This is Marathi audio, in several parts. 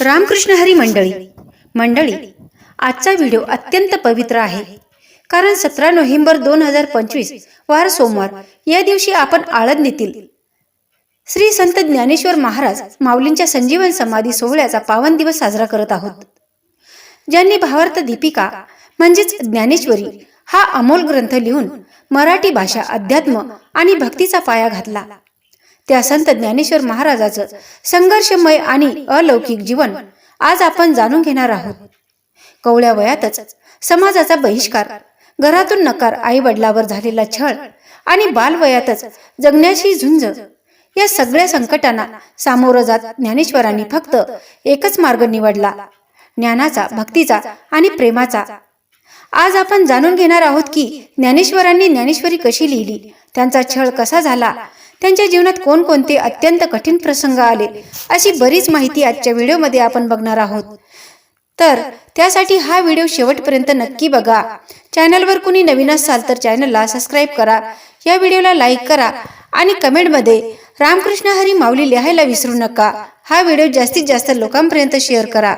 रामकृष्ण हरी मंडळी मंडळी आजचा व्हिडिओ अत्यंत पवित्र आहे. कारण सतरा नोव्हेंबर दोन हजार पंचवीस वार सोमवार या दिवशी आपण आळंदीतील श्री संत ज्ञानेश्वर महाराज माऊलींच्या संजीवन समाधी सोहळ्याचा पावन दिवस साजरा करत आहोत. ज्यांनी भावार्थ दीपिका म्हणजेच ज्ञानेश्वरी हा अमोल ग्रंथ लिहून मराठी भाषा अध्यात्म आणि भक्तीचा पाया घातला. त्या संत ज्ञानेश्वर महाराजाचं संघर्षमय आणि अलौकिक जीवन आज आपण जाणून घेणार आहोत. कवळ्या वयातच समाजाचा बहिष्कार घरातून नकार आई वडिलावर झालेला छळ आणि बालवयातच जगण्याची झुंज या सगळ्या संकटांना सामोरं जात ज्ञानेश्वरांनी फक्त एकच मार्ग निवडला ज्ञानाचा भक्तीचा आणि प्रेमाचा. आज आपण जाणून घेणार आहोत की ज्ञानेश्वरांनी ज्ञानेश्वरी कशी लिहिली त्यांचा छळ कसा झाला त्यांच्या जीवनात कोणकोणते अत्यंत कठीण प्रसंग आले अशी बरीच माहिती आजच्या व्हिडिओमध्ये आपण बघणार आहोत. तर त्यासाठी हा व्हिडिओ शेवटपर्यंत नक्की बघा. चॅनलवर कुणी नवीन असाल तर चॅनलला सबस्क्राईब करा. या व्हिडिओला लाईक करा आणि कमेंटमध्ये रामकृष्ण हरी माऊली लिहायला विसरू नका. हा व्हिडिओ जास्तीत जास्त लोकांपर्यंत शेअर करा.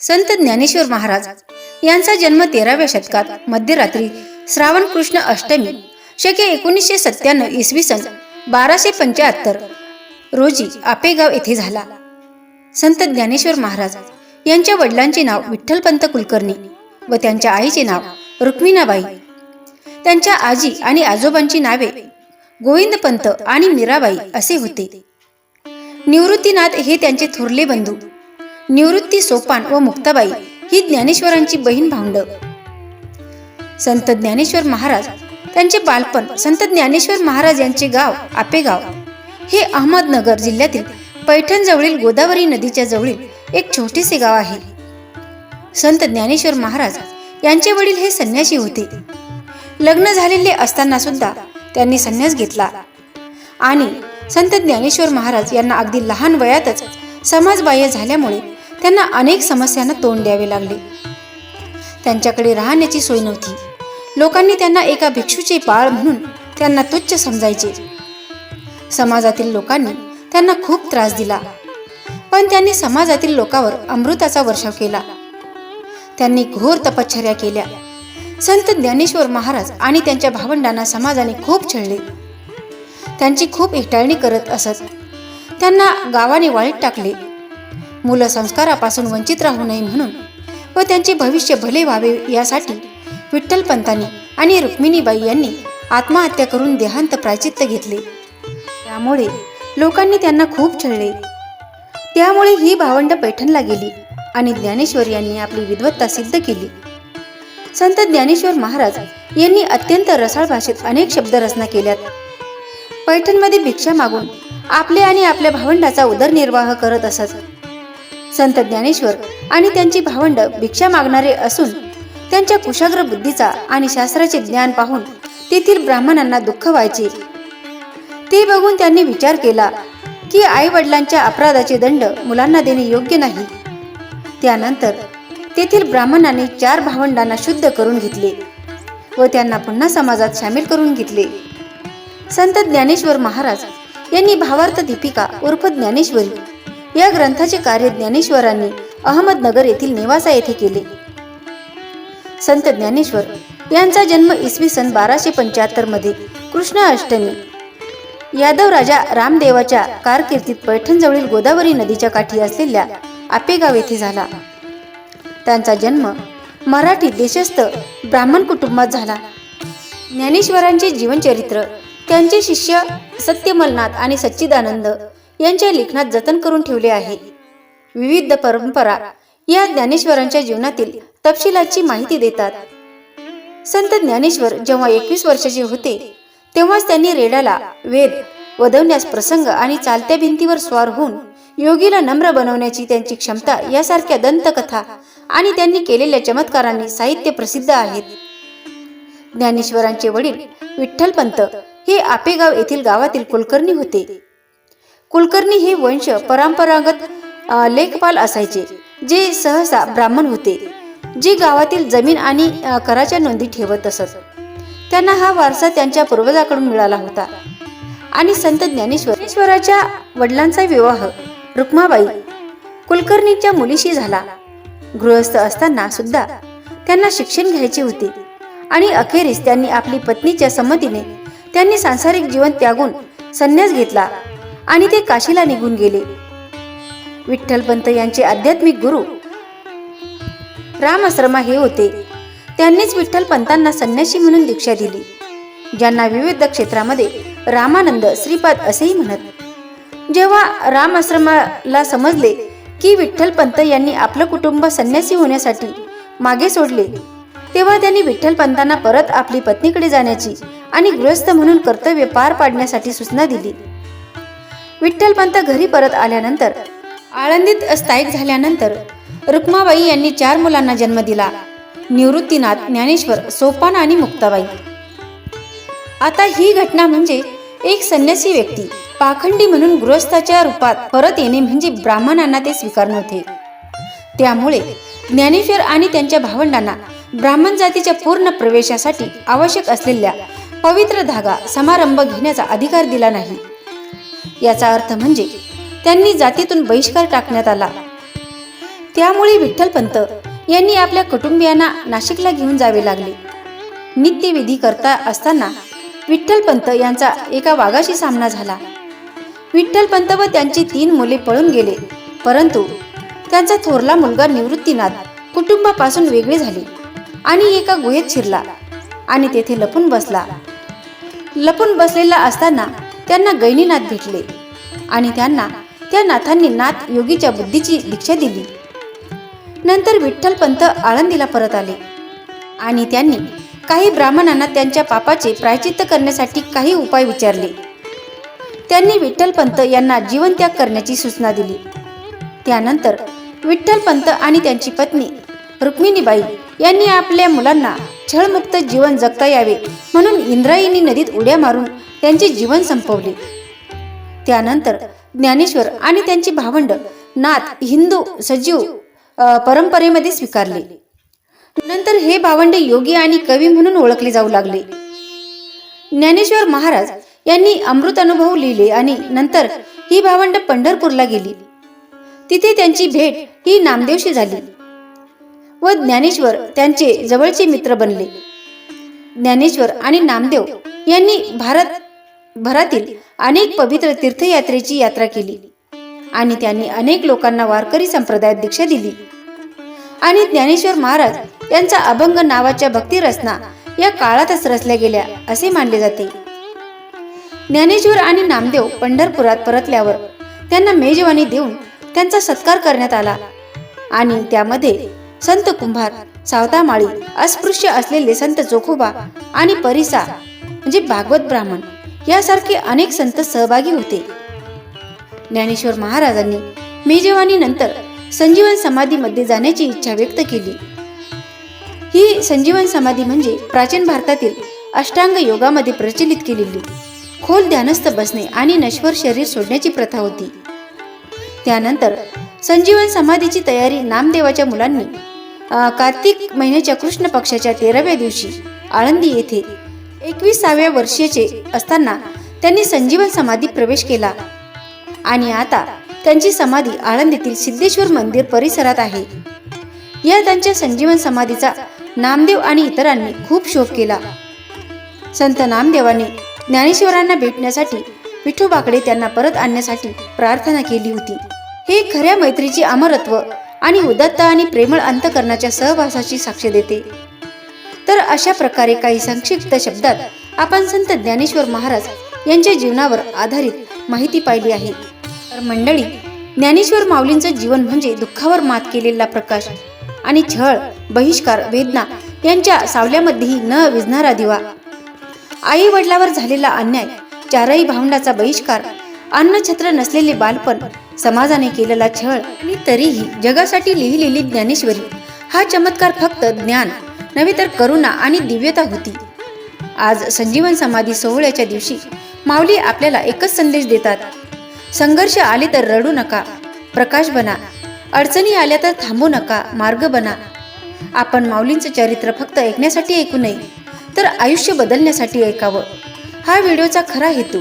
संत ज्ञानेश्वर महाराज यांचा जन्म तेराव्या शतकात मध्यरात्री श्रावण कृष्ण अष्टमी शके एकोणीसशे सत्त्याण्णव इसवी सन बाराशे पंच्याहत्तर. रोजी आपेगाव येथे झाला. संत ज्ञानेश्वर महाराज यांच्या वडिलांचे नाव विठ्ठलपंत कुलकर्णी व त्यांच्या आईचे नाव रुक्मिणाबाई. त्यांच्या आजी आणि आजोबांची नावे गोविंदपंत आणि मीराबाई असे होते. निवृत्तीनाथ हे त्यांचे थोरले बंधू. निवृत्ती सोपान व मुक्ताबाई ही ज्ञानेश्वरांची बहीण भावंड. संत ज्ञानेश्वर महाराज त्यांचे बालपण संत ज्ञानेश्वर महाराज यांचे गाव आपेगाव. हे अहमदनगर जिल्ह्यातील पैठण जवळील गोदावरी नदीच्या जवळील एक छोटेसे गाव आहे. संत ज्ञानेश्वर महाराज यांचे वडील हे संन्यासी होते. लग्न झालेले असताना सुद्धा त्यांनी संन्यास घेतला. आणि संत ज्ञानेश्वर महाराज यांना अगदी लहान वयातच समाजबाह्य झाल्यामुळे त्यांना अनेक समस्यांना तोंड द्यावे लागले. त्यांच्याकडे राहण्याची सोय नव्हती. लोकांनी त्यांना एका भिक्षूचे बाळ म्हणून त्यांना तुच्छ समजायचे. समाजातील लोकांनी त्यांना खूप त्रास दिला. पण त्यांनी समाजातील लोकांवर अमृताचा वर्षाव केला. त्यांनी घोर तपश्चर्या केल्या. संत ज्ञानेश्वर महाराज आणि त्यांच्या भावंडांना समाजाने खूप छळले. त्यांची खूप एकटाळणी करत असत. त्यांना गावाने वाळीत टाकले. मुलं संस्कारापासून वंचित राहू नये म्हणून व त्यांचे भविष्य भले व्हावे यासाठी विठ्ठलपंतांनी आणि रुक्मिणीबाई यांनी आत्महत्या करून देहांत प्राचित्य घेतले. त्यामुळे लोकांनी त्यांना खूप छळले. त्यामुळे ही भावंड पैठणला गेली आणि ज्ञानेश्वर यांनी आपली विद्वत्ता सिद्ध केली. संत ज्ञानेश्वर महाराज यांनी अत्यंत रसाळ भाषेत अनेक शब्दरचना केल्यात. पैठणमध्ये भिक्षा मागून आपले आणि आपल्या भावंडाचा उदरनिर्वाह करत असत. संत ज्ञानेश्वर आणि त्यांची भावंड भिक्षा मागणारे असून त्यांच्या कुशाग्र बुद्धीचा आणि शास्त्राचे ज्ञान पाहून तेथील ब्राह्मणांना दुःख व्हायचे. ते बघून त्यांनी विचार केला की आई वडिलांच्या अपराधाचे दंड मुलांना देणे योग्य नाही. त्यानंतर तेथील ब्राह्मणांनी चार भावंडांना शुद्ध करून घेतले व त्यांना पुन्हा समाजात सामील करून घेतले. संत ज्ञानेश्वर महाराज यांनी भावार्थ दीपिका उर्फ ज्ञानेश्वरी या ग्रंथाचे कार्य ज्ञानेश्वरांनी अहमदनगर येथील नेवासा येथे केले. संत ज्ञानेश्वर यांचा जन्म इसवी सन बाराशे पंच्याहत्तरमध्ये कृष्ण अष्टमी. यादव राजा रामदेवाच्या कारकिर्दीत पैठणजवळील गोदावरी नदीच्या काठी असलेल्या आपेगाव येथे झाला. त्यांचा जन्म मराठी देशस्थ ब्राह्मण कुटुंबात झाला. ज्ञानेश्वरांचे जीवनचरित्र त्यांचे शिष्य सत्यमलनाथ आणि सच्चिदानंद यांच्या लेखनात जतन करून ठेवले आहे. विविध परंपरा या ज्ञानेश्वरांच्या जीवनातील तपशिलाची माहिती देतात. संत ज्ञानेश्वर जेव्हा एकवीस वर्षाचे होते तेव्हाच त्यांनी रेडाला वेद वदवण्यास प्रसंग आणि चालत्या भिंतीवर स्वार होऊन योगीला नम्र बनवण्याची त्यांची क्षमता यासारख्या दंतकथा आणि त्यांनी केलेल्या चमत्कारांनी साहित्य प्रसिद्ध आहेत. ज्ञानेश्वरांचे वडील विठ्ठलपंत हे आपेगाव येथील गावातील कुलकर्णी होते. कुलकर्णी हे वंश परंपरागत लेखपाल असायचे जे सहसा ब्राह्मण होते. जी गावातील जमीन आणि कराच्या नोंदी ठेवत असत. त्यांना हा वारसा त्यांच्या पूर्वजाकडून मिळाला होता. आणि संत ज्ञानेश्वरेश्वराच्या वडिलांचा विवाह रुक्माबाई कुलकर्णीच्या मुलीशी झाला. गृहस्थ असताना सुद्धा त्यांना शिक्षण घ्यायचे होते आणि अखेरीस त्यांनी आपली पत्नीच्या संमतीने त्यांनी सांसारिक जीवन त्यागून संन्यास घेतला आणि ते काशीला निघून गेले. विठ्ठलपंत यांचे आध्यात्मिक गुरु रामाश्रमा हे होते. त्यांनीच विठ्ठलपंतांना संन्यासी म्हणून दीक्षा दिली. ज्यांना विविध क्षेत्रामध्ये रामानंद श्रीपाद असेही म्हणत. जेव्हा रामाश्रमाला समजले की विठ्ठलपंत यांनी आपलं कुटुंब संन्यासी होण्यासाठी मागे सोडले तेव्हा त्यांनी विठ्ठलपंतांना परत आपली पत्नीकडे जाण्याची आणि गृहस्थ म्हणून कर्तव्य पार पाडण्यासाठी सूचना दिली. विठ्ठलपंत घरी परत आल्यानंतर आळंदीत स्थायिक झाल्यानंतर रुक्माबाई यांनी चार मुलांना जन्म दिला. निवृत्तीनाथ ज्ञानेश्वर सोपान आणि मुक्ताबाई. आता ही घटना म्हणजे एक संन्यासी व्यक्ती पाखंडी म्हणून गृहस्थाच्या रूपात परत येणे म्हणजे ब्राह्मणांना ते स्वीकार नव्हते. त्यामुळे ज्ञानेश्वर आणि त्यांच्या भावंडांना ब्राह्मण जातीच्या पूर्ण प्रवेशासाठी आवश्यक असलेल्या पवित्र धागा समारंभ घेण्याचा अधिकार दिला नाही. याचा अर्थ म्हणजे त्यांनी जातीतून बहिष्कार टाकण्यात आला. त्यामुळे विठ्ठलपंत यांनी आपल्या कुटुंबियांना नाशिकला घेऊन जावे लागले. नित्यविधी करता असताना विठ्ठलपंत यांचा एका वाघाशी सामना झाला. विठ्ठलपंत व त्यांची तीन मुले पळून गेले परंतु त्यांचा थोरला मुलगा निवृत्तीनाथ कुटुंबापासून वेगळे झाले आणि एका गुहेत शिरला आणि तेथे लपून बसला. लपून बसलेला असताना त्यांना गैनीनाथ भेटले आणि त्यांना त्या नाथांनी नाथ योगीच्या बुद्धीची दीक्षा दिली. नंतर विठ्ठलपंत आळंदीला परत आले. आणि त्यांनी काही ब्राह्मणांना त्यांच्या पापाचे प्रायचित्त करण्यासाठी काही उपाय विचारले. त्यांनी विठ्ठलपंत यांना जीवनत्याग करण्याची सूचना दिली. त्यानंतर विठ्ठलपंत आणि त्यांची पत्नी रुक्मिणीबाई यांनी आपल्या मुलांना छळमुक्त जीवन जगता यावे म्हणून इंद्रायणी नदीत उड्या मारून त्यांचे जीवन संपवले. त्यानंतर ज्ञानेश्वर आणि त्यांची भावंड नाथ हिंदू सजीव परंपरेमध्ये स्वीकारले. नंतर हे भावंड योगी आणि कवी म्हणून ओळखले जाऊ लागले. ज्ञानेश्वर महाराज यांनी अमृत अनुभव लिहिले आणि नंतर ही भावंड पंढरपूरला गेली. तिथे त्यांची भेट ही नामदेवशी झाली व ज्ञानेश्वर त्यांचे जवळचे मित्र बनले. ज्ञानेश्वर आणि नामदेव यांनी भारत भरातील अनेक पवित्र तीर्थयात्रेची यात्रा केली. आणि त्यांनी अनेक लोकांना वारकरी संप्रदायात दीक्षा दिली. आणि ज्ञानेश्वर महाराज यांचा अभंग नावाच्या भक्ती रचना या काळातच रचल्या गेल्या असे मानले जाते. ज्ञानेश्वर आणि नामदेव पंढरपुरात परतल्यावर त्यांना मेजवानी देऊन त्यांचा सत्कार करण्यात आला आणि त्यामध्ये संत कुंभार सावतामाळी अस्पृश्य असलेले संत जोखोबा आणि परिसा म्हणजे भागवत ब्राह्मण यासारखे अनेक संत सहभागी होते. ज्ञानेश्वर महाराजांनी मेजवानी नंतर संजीवन समाधीमध्ये जाण्याची इच्छा व्यक्त केली. ही संजीवन समाधी म्हणजे प्राचीन भारतातील अष्टांग योगामध्ये प्रचलित केलेली खोल ध्यानस्थ बसणे आणि नश्वर शरीर सोडण्याची प्रथा होती. त्यानंतर संजीवन समाधीची तयारी नामदेवाच्या मुलांनी कार्तिक महिन्याच्या कृष्ण पक्षाच्या तेराव्या दिवशी आळंदी येथे एकविसाव्या वर्षीचे असताना त्यांनी संजीवन समाधी प्रवेश केला. आणि आता त्यांची समाधी आळंदीतील सिद्धेश्वर मंदिर परिसरात आहे. या त्यांच्या संजीवन समाधीचा नामदेव आणि इतरांनी खूप शोभ केला. संत नामदेवाने ज्ञानेश्वरांना भेटण्यासाठी विठोबाकडे त्यांना परत आणण्यासाठी प्रार्थना केली होती. हे खऱ्या मैत्रीची अमरत्व आणि उदात्त आणि प्रेमळ अंतकरणाच्या सहवासाची साक्ष देते. तर अशा प्रकारे काही संक्षिप्त शब्दात आपण संत ज्ञानेश्वर महाराज यांच्या जीवनावर आधारित माहिती पाहिली आहे. तर मंडळी ज्ञानेश्वर माऊलींचं जीवन म्हणजे दुःखावर मात केलेला प्रकाश आणि छळ बहिष्कार वेदना यांच्या सावल्यामध्येही न विझणारा दिवा. आई वडिलावर झालेला अन्याय चारही भावंडाचा बहिष्कार अन्नछत्र नसलेले बालपण समाजाने केलेला छळ आणि तरीही जगासाठी लिहिलेली ज्ञानेश्वरी हा चमत्कार फक्त ज्ञान नव्हे तर करुणा आणि दिव्यता होती. आज संजीवन समाधी सोहळ्याच्या दिवशी माऊली आपल्याला एकच संदेश देतात संघर्ष आले तर रडू नका. प्रकाश बना. अडचणी आल्या तर थांबू नका. मार्ग बना. आपण माऊलींचं चरित्र फक्त ऐकण्यासाठी ऐकू नये तर आयुष्य बदलण्यासाठी ऐकावं. हा व्हिडिओचा खरा हेतू.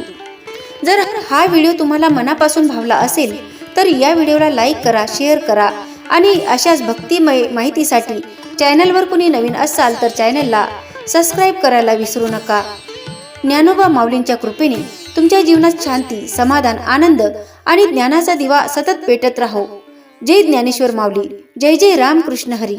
जर हा व्हिडिओ तुम्हाला मनापासून भावला असेल तर या व्हिडिओला लाईक करा शेअर करा आणि अशाच भक्तिमय माहितीसाठी चॅनलवर कुणी नवीन असाल तर चॅनलला सबस्क्राईब करायला विसरू नका. ज्ञानोबा माऊलींच्या कृपेने तुमच्या जीवनात शांती समाधान आनंद आणि ज्ञानाचा दिवा सतत पेटत राहो. जय ज्ञानेश्वर माऊली. जय जय रामकृष्ण हरी.